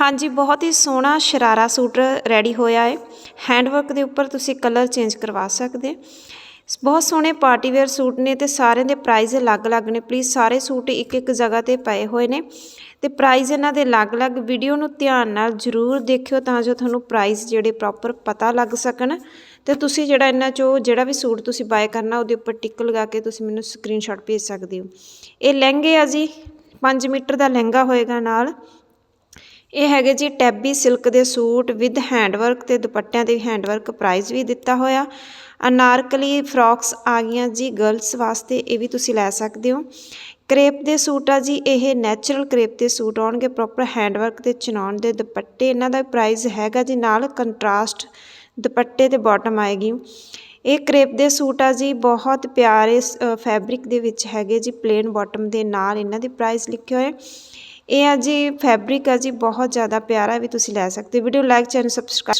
ਹਾਂਜੀ, ਬਹੁਤ ਹੀ ਸੋਹਣਾ ਸ਼ਰਾਰਾ ਸੂਟ ਰੈਡੀ ਹੋਇਆ ਹੈ। ਹੈਂਡਵਰਕ ਦੇ ਉੱਪਰ ਤੁਸੀਂ ਕਲਰ ਚੇਂਜ ਕਰਵਾ ਸਕਦੇ ਬਹੁਤ ਸੋਹਣੇ ਪਾਰਟੀ ਵੇਅਰ ਸੂਟ ਨੇ ਤੇ ਸਾਰਿਆਂ ਦੇ ਪ੍ਰਾਈਸ ਅਲੱਗ-ਅਲੱਗ ਨੇ। ਪਲੀਜ਼ ਸਾਰੇ ਸੂਟ ਇੱਕ ਇੱਕ ਜਗ੍ਹਾ ਤੇ ਪਏ ਹੋਏ ਨੇ। ਤੇ ਪ੍ਰਾਈਸ ਇਹਨਾਂ ਦੇ ਅਲੱਗ-ਅਲੱਗ ਵੀਡੀਓ ਨੂੰ ਧਿਆਨ ਨਾਲ ਜ਼ਰੂਰ ਦੇਖਿਓ ਤਾਂ ਜੋ ਤੁਹਾਨੂੰ ਪ੍ਰਾਈਸ ਜਿਹੜੇ ਪ੍ਰੋਪਰ ਪਤਾ ਲੱਗ ਸਕਣ। ਤੇ ਤੁਸੀਂ ਜਿਹੜਾ ਇਹਨਾਂ ਚੋਂ ਜਿਹੜਾ ਵੀ ਸੂਟ ਤੁਸੀਂ ਬਾਏ ਕਰਨਾ, ਉਹਦੇ ਉੱਪਰ ਟਿਕ ਲਗਾ ਕੇ ਤੁਸੀਂ ਮੈਨੂੰ ਸਕਰੀਨਸ਼ਾਟ ਭੇਜ ਸਕਦੇ ਹੋ। ਇਹ ਲਹਿੰਗੇ ਆ ਜੀ 5 ਮੀਟਰ ਦਾ ਲਹਿੰਗਾ ਹੋਏਗਾ ਨਾਲ। ਇਹ ਹੈਗੇ ਜੀ ਟੈਬੀ ਸਿਲਕ ਦੇ ਸੂਟ ਵਿਦ ਹੈਂਡਵਰਕ ਤੇ ਦੁਪੱਟਿਆਂ ਤੇ ਹੈਂਡਵਰਕ ਪ੍ਰਾਈਸ ਵੀ ਦਿੱਤਾ ਹੋਇਆ। ਅਨਾਰਕਲੀ ਫਰੋਕਸ ਆ ਗਈਆਂ ਜੀ ਗਰਲਸ ਵਾਸਤੇ, ਇਹ ਵੀ ਤੁਸੀਂ ਲੈ ਸਕਦੇ ਹੋ। ਕਰੇਪ ਦੇ ਸੂਟ ਆ ਜੀ, ਇਹ ਨੈਚੁਰਲ ਕਰੇਪ ਦੇ ਸੂਟ ਆਉਣਗੇ, ਪ੍ਰੋਪਰ ਹੈਂਡਵਰਕ ਤੇ ਚਨਾਉਣ ਦੇ ਦੁਪੱਟੇ, ਇਹਨਾਂ ਦਾ ਪ੍ਰਾਈਸ ਹੈਗਾ ਜੀ ਨਾਲ ਕੰਟਰਾਸਟ ਦੁਪੱਟੇ ਤੇ ਬਾਟਮ ਆਏਗੀ। ਇਹ ਕਰੇਪ ਦੇ ਸੂਟ ਆ ਜੀ, ਬਹੁਤ ਪਿਆਰੇ ਫੈਬਰਿਕ ਦੇ ਵਿੱਚ ਹੈਗੇ ਜੀ, ਪਲੇਨ ਬਾਟਮ ਦੇ ਨਾਲ ਇਹਨਾਂ ਦੀ ਪ੍ਰਾਈਸ ਲਿਖੇ ਹੋਏ। ਇਹ ਆ ਜੀ ਫੈਬਰਿਕ ਆ ਜੀ, ਬਹੁਤ ਜ਼ਿਆਦਾ ਪਿਆਰਾ ਵੀ ਤੁਸੀਂ ਲੈ ਸਕਦੇ ਵੀਡੀਓ ਲਾਈਕ ਚੈਨਲ ਸਬਸਕ੍ਰਾਈਬ